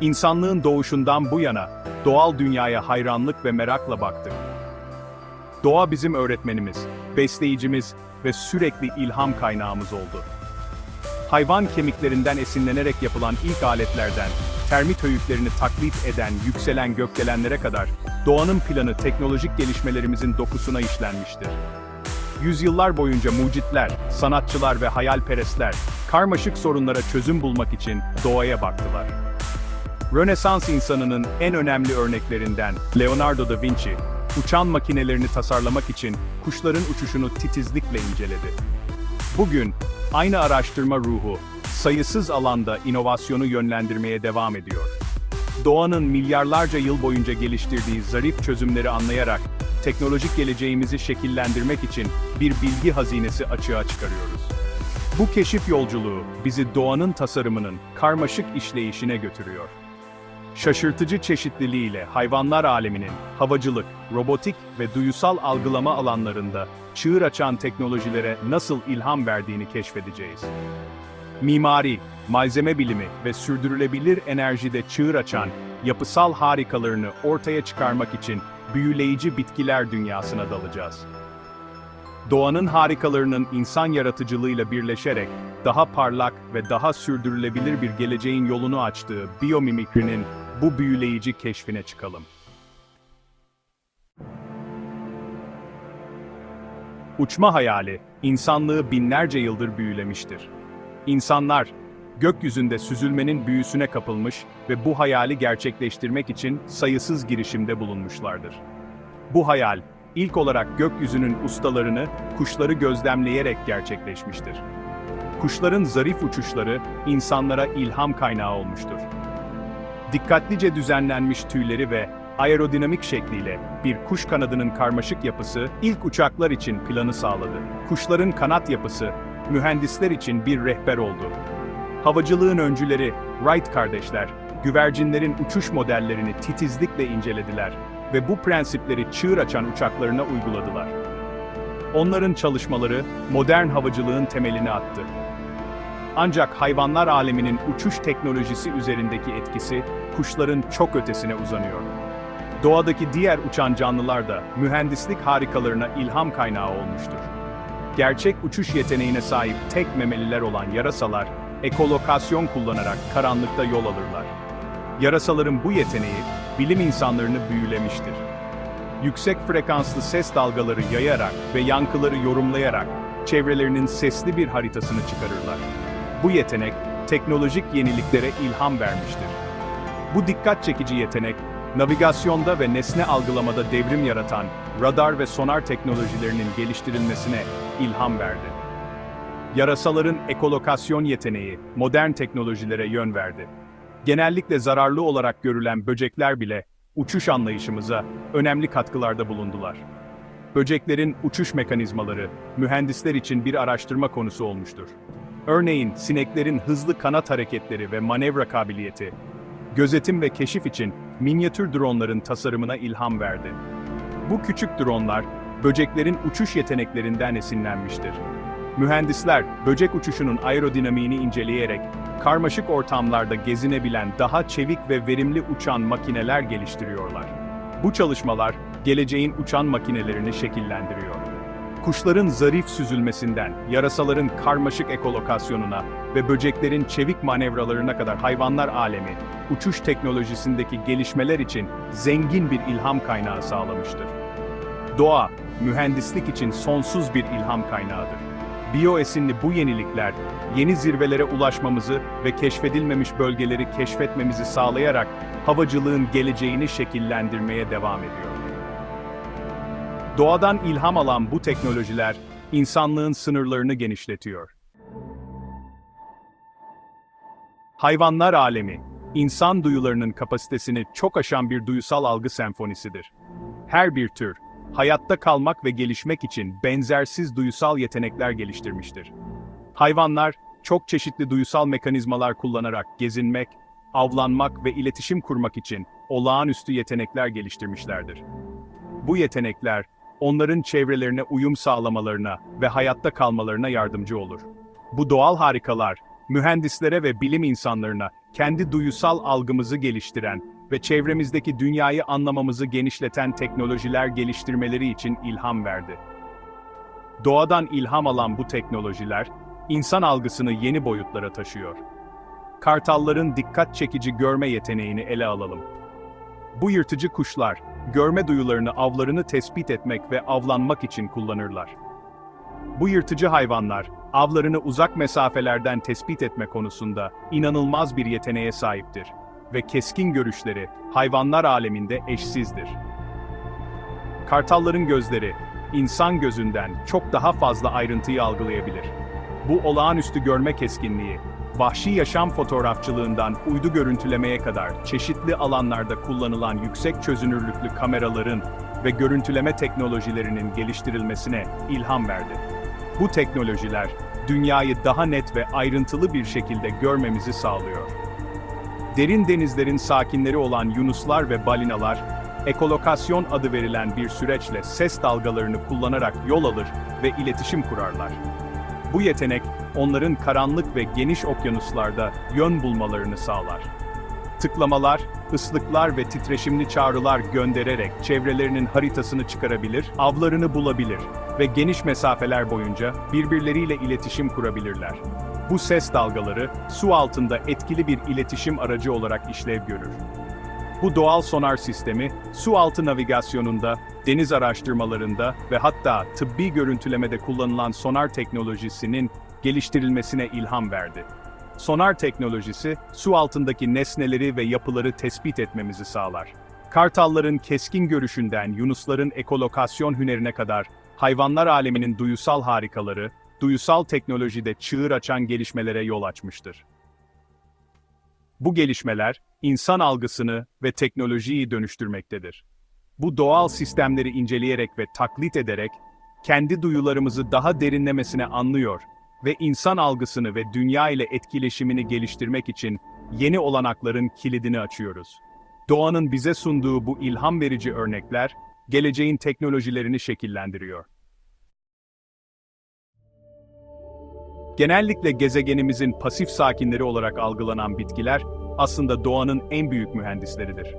İnsanlığın doğuşundan bu yana doğal dünyaya hayranlık ve merakla baktık. Doğa bizim öğretmenimiz, besleyicimiz ve sürekli ilham kaynağımız oldu. Hayvan kemiklerinden esinlenerek yapılan ilk aletlerden, termit höyüklerini taklit eden yükselen gökdelenlere kadar doğanın planı teknolojik gelişmelerimizin dokusuna işlenmiştir. Yüzyıllar boyunca mucitler, sanatçılar ve hayalperestler karmaşık sorunlara çözüm bulmak için doğaya baktılar. Rönesans insanının en önemli örneklerinden Leonardo da Vinci, uçan makinelerini tasarlamak için kuşların uçuşunu titizlikle inceledi. Bugün aynı araştırma ruhu sayısız alanda inovasyonu yönlendirmeye devam ediyor. Doğanın milyarlarca yıl boyunca geliştirdiği zarif çözümleri anlayarak teknolojik geleceğimizi şekillendirmek için bir bilgi hazinesi açığa çıkarıyoruz. Bu keşif yolculuğu bizi doğanın tasarımının karmaşık işleyişine götürüyor. Şaşırtıcı çeşitliliğiyle hayvanlar aleminin havacılık, robotik ve duyusal algılama alanlarında çığır açan teknolojilere nasıl ilham verdiğini keşfedeceğiz. Mimari, malzeme bilimi ve sürdürülebilir enerjide çığır açan yapısal harikalarını ortaya çıkarmak için büyüleyici bitkiler dünyasına dalacağız. Doğanın harikalarının insan yaratıcılığıyla birleşerek daha parlak ve daha sürdürülebilir bir geleceğin yolunu açtığı biyomimikrinin bu büyüleyici keşfine çıkalım. Uçma hayali, insanlığı binlerce yıldır büyülemiştir. İnsanlar, gökyüzünde süzülmenin büyüsüne kapılmış ve bu hayali gerçekleştirmek için sayısız girişimde bulunmuşlardır. Bu hayal, ilk olarak gökyüzünün ustalarını, kuşları gözlemleyerek gerçekleşmiştir. Kuşların zarif uçuşları, insanlara ilham kaynağı olmuştur. Dikkatlice düzenlenmiş tüyleri ve aerodinamik şekliyle bir kuş kanadının karmaşık yapısı ilk uçaklar için planı sağladı. Kuşların kanat yapısı, mühendisler için bir rehber oldu. Havacılığın öncüleri, Wright kardeşler, güvercinlerin uçuş modellerini titizlikle incelediler ve bu prensipleri çığır açan uçaklarına uyguladılar. Onların çalışmaları modern havacılığın temelini attı. Ancak hayvanlar aleminin uçuş teknolojisi üzerindeki etkisi kuşların çok ötesine uzanıyor. Doğadaki diğer uçan canlılar da mühendislik harikalarına ilham kaynağı olmuştur. Gerçek uçuş yeteneğine sahip tek memeliler olan yarasalar, ekolokasyon kullanarak karanlıkta yol alırlar. Yarasaların bu yeteneği, bilim insanlarını büyülemiştir. Yüksek frekanslı ses dalgaları yayarak ve yankıları yorumlayarak, çevrelerinin sesli bir haritasını çıkarırlar. Bu yetenek, teknolojik yeniliklere ilham vermiştir. Bu dikkat çekici yetenek, navigasyonda ve nesne algılamada devrim yaratan radar ve sonar teknolojilerinin geliştirilmesine ilham verdi. Yarasaların ekolokasyon yeteneği modern teknolojilere yön verdi. Genellikle zararlı olarak görülen böcekler bile uçuş anlayışımıza önemli katkılarda bulundular. Böceklerin uçuş mekanizmaları mühendisler için bir araştırma konusu olmuştur. Örneğin sineklerin hızlı kanat hareketleri ve manevra kabiliyeti, gözetim ve keşif için minyatür dronların tasarımına ilham verdi. Bu küçük dronlar, böceklerin uçuş yeteneklerinden esinlenmiştir. Mühendisler, böcek uçuşunun aerodinamiğini inceleyerek, karmaşık ortamlarda gezinebilen daha çevik ve verimli uçan makineler geliştiriyorlar. Bu çalışmalar, geleceğin uçan makinelerini şekillendiriyor. Kuşların zarif süzülmesinden, yarasaların karmaşık ekolokasyonuna ve böceklerin çevik manevralarına kadar hayvanlar alemi, uçuş teknolojisindeki gelişmeler için zengin bir ilham kaynağı sağlamıştır. Doğa, mühendislik için sonsuz bir ilham kaynağıdır. Biyoesinli bu yenilikler, yeni zirvelere ulaşmamızı ve keşfedilmemiş bölgeleri keşfetmemizi sağlayarak havacılığın geleceğini şekillendirmeye devam ediyor. Doğadan ilham alan bu teknolojiler, insanlığın sınırlarını genişletiyor. Hayvanlar alemi, insan duyularının kapasitesini çok aşan bir duyusal algı senfonisidir. Her bir tür, hayatta kalmak ve gelişmek için benzersiz duyusal yetenekler geliştirmiştir. Hayvanlar, çok çeşitli duyusal mekanizmalar kullanarak gezinmek, avlanmak ve iletişim kurmak için olağanüstü yetenekler geliştirmişlerdir. Bu yetenekler, onların çevrelerine uyum sağlamalarına ve hayatta kalmalarına yardımcı olur. Bu doğal harikalar, mühendislere ve bilim insanlarına kendi duyusal algımızı geliştiren ve çevremizdeki dünyayı anlamamızı genişleten teknolojiler geliştirmeleri için ilham verdi. Doğadan ilham alan bu teknolojiler, insan algısını yeni boyutlara taşıyor. Kartalların dikkat çekici görme yeteneğini ele alalım. Bu yırtıcı kuşlar, görme duyularını avlarını tespit etmek ve avlanmak için kullanırlar. Bu yırtıcı hayvanlar, avlarını uzak mesafelerden tespit etme konusunda inanılmaz bir yeteneğe sahiptir ve keskin görüşleri hayvanlar aleminde eşsizdir. Kartalların gözleri, insan gözünden çok daha fazla ayrıntıyı algılayabilir. Bu olağanüstü görme keskinliği, vahşi yaşam fotoğrafçılığından uydu görüntülemeye kadar çeşitli alanlarda kullanılan yüksek çözünürlüklü kameraların ve görüntüleme teknolojilerinin geliştirilmesine ilham verdi. Bu teknolojiler, dünyayı daha net ve ayrıntılı bir şekilde görmemizi sağlıyor. Derin denizlerin sakinleri olan yunuslar ve balinalar, ekolokasyon adı verilen bir süreçle ses dalgalarını kullanarak yol alır ve iletişim kurarlar. Bu yetenek, onların karanlık ve geniş okyanuslarda yön bulmalarını sağlar. Tıklamalar, ıslıklar ve titreşimli çağrılar göndererek çevrelerinin haritasını çıkarabilir, avlarını bulabilir ve geniş mesafeler boyunca birbirleriyle iletişim kurabilirler. Bu ses dalgaları, su altında etkili bir iletişim aracı olarak işlev görür. Bu doğal sonar sistemi, su altı navigasyonunda, deniz araştırmalarında ve hatta tıbbi görüntülemede kullanılan sonar teknolojisinin geliştirilmesine ilham verdi. Sonar teknolojisi, su altındaki nesneleri ve yapıları tespit etmemizi sağlar. Kartalların keskin görüşünden yunusların ekolokasyon hünerine kadar, hayvanlar aleminin duyusal harikaları, duyusal teknolojide çığır açan gelişmelere yol açmıştır. Bu gelişmeler, insan algısını ve teknolojiyi dönüştürmektedir. Bu doğal sistemleri inceleyerek ve taklit ederek, kendi duyularımızı daha derinlemesine anlıyor ve insan algısını ve dünya ile etkileşimini geliştirmek için yeni olanakların kilidini açıyoruz. Doğanın bize sunduğu bu ilham verici örnekler, geleceğin teknolojilerini şekillendiriyor. Genellikle gezegenimizin pasif sakinleri olarak algılanan bitkiler, aslında doğanın en büyük mühendisleridir.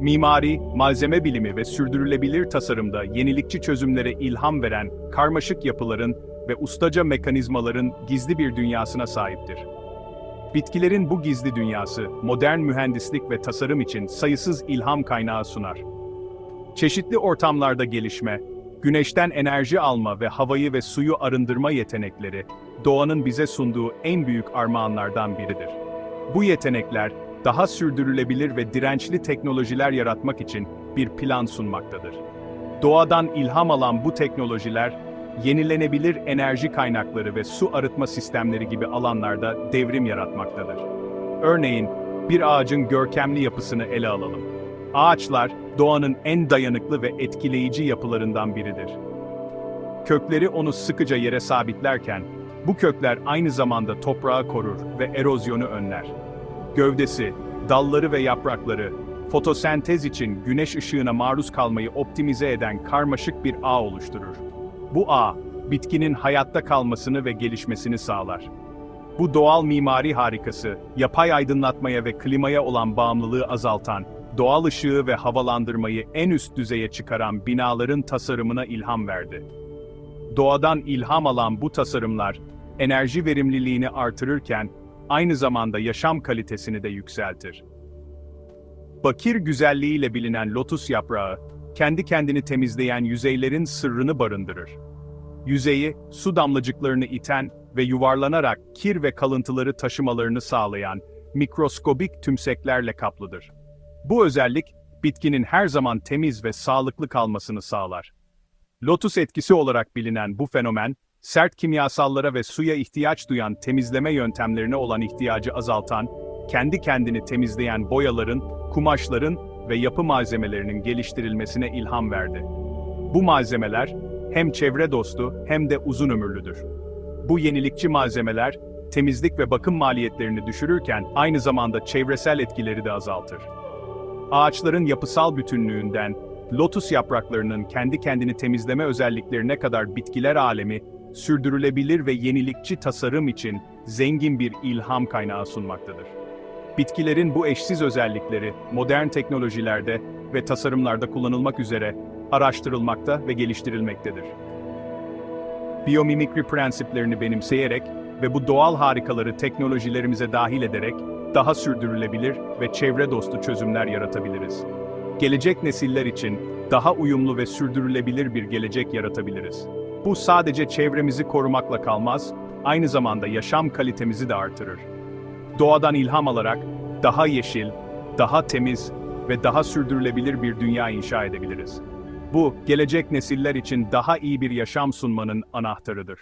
Mimari, malzeme bilimi ve sürdürülebilir tasarımda yenilikçi çözümlere ilham veren karmaşık yapıların ve ustaca mekanizmaların gizli bir dünyasına sahiptir. Bitkilerin bu gizli dünyası, modern mühendislik ve tasarım için sayısız ilham kaynağı sunar. Çeşitli ortamlarda gelişme, güneşten enerji alma ve havayı ve suyu arındırma yetenekleri, doğanın bize sunduğu en büyük armağanlardan biridir. Bu yetenekler, daha sürdürülebilir ve dirençli teknolojiler yaratmak için bir plan sunmaktadır. Doğadan ilham alan bu teknolojiler, yenilenebilir enerji kaynakları ve su arıtma sistemleri gibi alanlarda devrim yaratmaktadır. Örneğin, bir ağacın görkemli yapısını ele alalım. Ağaçlar, doğanın en dayanıklı ve etkileyici yapılarından biridir. Kökleri onu sıkıca yere sabitlerken, bu kökler aynı zamanda toprağı korur ve erozyonu önler. Gövdesi, dalları ve yaprakları, fotosentez için güneş ışığına maruz kalmayı optimize eden karmaşık bir ağ oluşturur. Bu ağ, bitkinin hayatta kalmasını ve gelişmesini sağlar. Bu doğal mimari harikası, yapay aydınlatmaya ve klimaya olan bağımlılığı azaltan, doğal ışığı ve havalandırmayı en üst düzeye çıkaran binaların tasarımına ilham verdi. Doğadan ilham alan bu tasarımlar, enerji verimliliğini artırırken, aynı zamanda yaşam kalitesini de yükseltir. Bakir güzelliğiyle bilinen lotus yaprağı, kendi kendini temizleyen yüzeylerin sırrını barındırır. Yüzeyi, su damlacıklarını iten ve yuvarlanarak kir ve kalıntıları taşımalarını sağlayan mikroskobik tümseklerle kaplıdır. Bu özellik, bitkinin her zaman temiz ve sağlıklı kalmasını sağlar. Lotus etkisi olarak bilinen bu fenomen, sert kimyasallara ve suya ihtiyaç duyan temizleme yöntemlerine olan ihtiyacı azaltan, kendi kendini temizleyen boyaların, kumaşların ve yapı malzemelerinin geliştirilmesine ilham verdi. Bu malzemeler, hem çevre dostu hem de uzun ömürlüdür. Bu yenilikçi malzemeler, temizlik ve bakım maliyetlerini düşürürken aynı zamanda çevresel etkileri de azaltır. Ağaçların yapısal bütünlüğünden, lotus yapraklarının kendi kendini temizleme özelliklerine kadar bitkiler alemi, sürdürülebilir ve yenilikçi tasarım için zengin bir ilham kaynağı sunmaktadır. Bitkilerin bu eşsiz özellikleri modern teknolojilerde ve tasarımlarda kullanılmak üzere araştırılmakta ve geliştirilmektedir. Biyomimikri prensiplerini benimseyerek ve bu doğal harikaları teknolojilerimize dahil ederek daha sürdürülebilir ve çevre dostu çözümler yaratabiliriz. Gelecek nesiller için daha uyumlu ve sürdürülebilir bir gelecek yaratabiliriz. Bu sadece çevremizi korumakla kalmaz, aynı zamanda yaşam kalitemizi de artırır. Doğadan ilham alarak daha yeşil, daha temiz ve daha sürdürülebilir bir dünya inşa edebiliriz. Bu, gelecek nesiller için daha iyi bir yaşam sunmanın anahtarıdır.